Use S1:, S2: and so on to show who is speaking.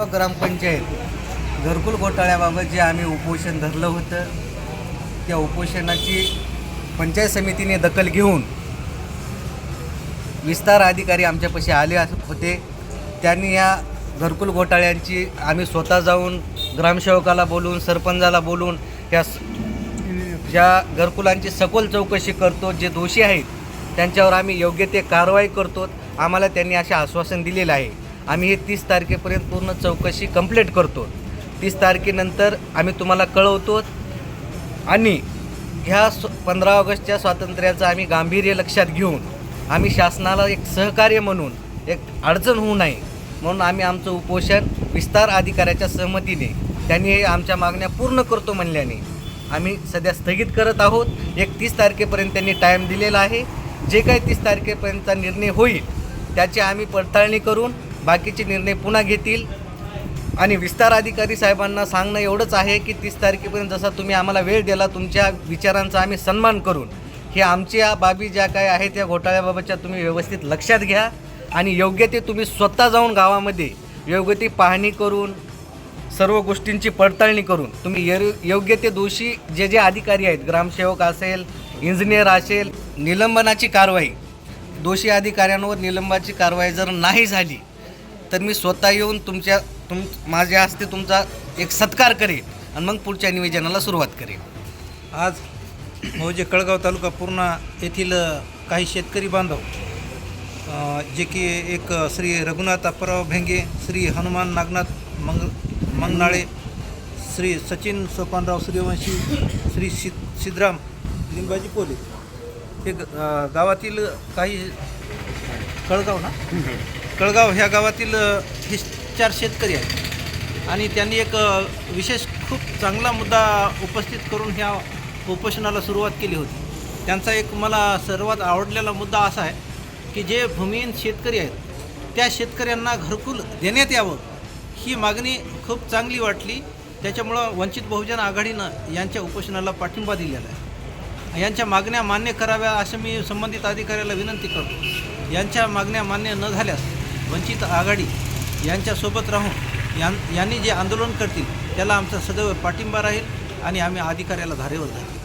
S1: ग्रामपंचायत घरकुल घोटाळ्याबाबत जे आम्ही उपोषण धरलं होतं त्या उपोषणाची पंचायत समितीने दखल घेऊन विस्तार अधिकारी आमच्यापाशी आले होते. त्यांनी या घरकुल घोटाळ्यांची आम्ही स्वतः जाऊन ग्रामसेवकाला बोलून सरपंचाला बोलून त्या स- ज्या घरकुलांची सखोल चौकशी करतो जे दोषी आहेत त्यांच्यावर आम्ही योग्य ते कारवाई करतो. आम्हाला त्यांनी असे आश्वासन दिलेलं आहे. आम्ही हे तीस तारखेपर्यंत पूर्ण चौकशी कंप्लीट करतो. तीस तारखेनंतर आम्ही तुम्हाला कळवतो आणि ह्या स्व पंधरा ऑगस्टच्या स्वातंत्र्याचं आम्ही गांभीर्य लक्षात घेऊन आम्ही शासनाला एक सहकार्य म्हणून एक अडचण होऊ नये म्हणून आम्ही आमचं उपोषण विस्तार अधिकाऱ्याच्या सहमतीने त्यांनी हे आमच्या मागण्या पूर्ण करतो म्हणल्याने आम्ही सध्या स्थगित करत आहोत. एक तीस तारखेपर्यंत त्यांनी टाईम दिलेला आहे. जे काही तीस तारखेपर्यंतचा निर्णय होईल त्याची आम्ही पडताळणी करून बाकीचे निर्णय पुन्हा घेतील. आणि विस्तार अधिकारी साहेबांना सांगणं एवढंच आहे की तीस तारखेपर्यंत जसा तुम्ही आम्हाला वेळ दिला तुमच्या विचारांचा आम्ही सन्मान करून हे आमच्या बाबी ज्या काय आहेत त्या घोटाळ्याबाबतच्या तुम्ही व्यवस्थित लक्षात घ्या. आणि योग्य ते तुम्ही स्वतः जाऊन गावामध्ये योग्य ती पाहणी करून सर्व गोष्टींची पडताळणी करून तुम्ही योग्य ते दोषी जे जे अधिकारी आहेत ग्रामसेवक असेल इंजिनियर असेल निलंबनाची कारवाई दोषी अधिकाऱ्यांवर निलंबाची कारवाई जर नाही झाली तर मी स्वतः येऊन तुमच्या तुम माझ्या हस्ते तुमचा एक सत्कार करेन आणि मग पुढच्या निवेदनाला सुरुवात करेन.
S2: आज मौजे कळगाव तालुका पूर्णा येथील काही शेतकरी बांधव जे की एक श्री रघुनाथ अप्पराव भेंगे श्री हनुमान नागनाथ मंग मंगनाळे श्री सचिन सोपानराव सूर्यवंशी श्री सि सिद्धराम लिंबाजी पोले हे ग- गावातील काही कळगाव ना? कळगाव ह्या गावातील हे चार शेतकरी आहेत. आणि त्यांनी एक विशेष खूप चांगला मुद्दा उपस्थित करून ह्या उपोषणाला सुरुवात केली होती. त्यांचा एक मला सर्वात आवडलेला मुद्दा असा आहे की जे भूमिहीन शेतकरी आहेत त्या शेतकऱ्यांना घरकुल देण्यात यावं ही मागणी खूप चांगली वाटली. त्याच्यामुळं वंचित बहुजन आघाडीनं यांच्या उपोषणाला पाठिंबा दिलेला आहे. यांच्या मागण्या मान्य कराव्या असं मी संबंधित अधिकाऱ्याला विनंती करतो. यांच्या मागण्या मान्य न झाल्यास वंचित आघाडी यांच्यासोबत राहून यां यांनी जे आंदोलन करतील त्याला आमचा सदैव पाठिंबा राहील आणि आम्ही अधिकाऱ्याला धारेवर धरू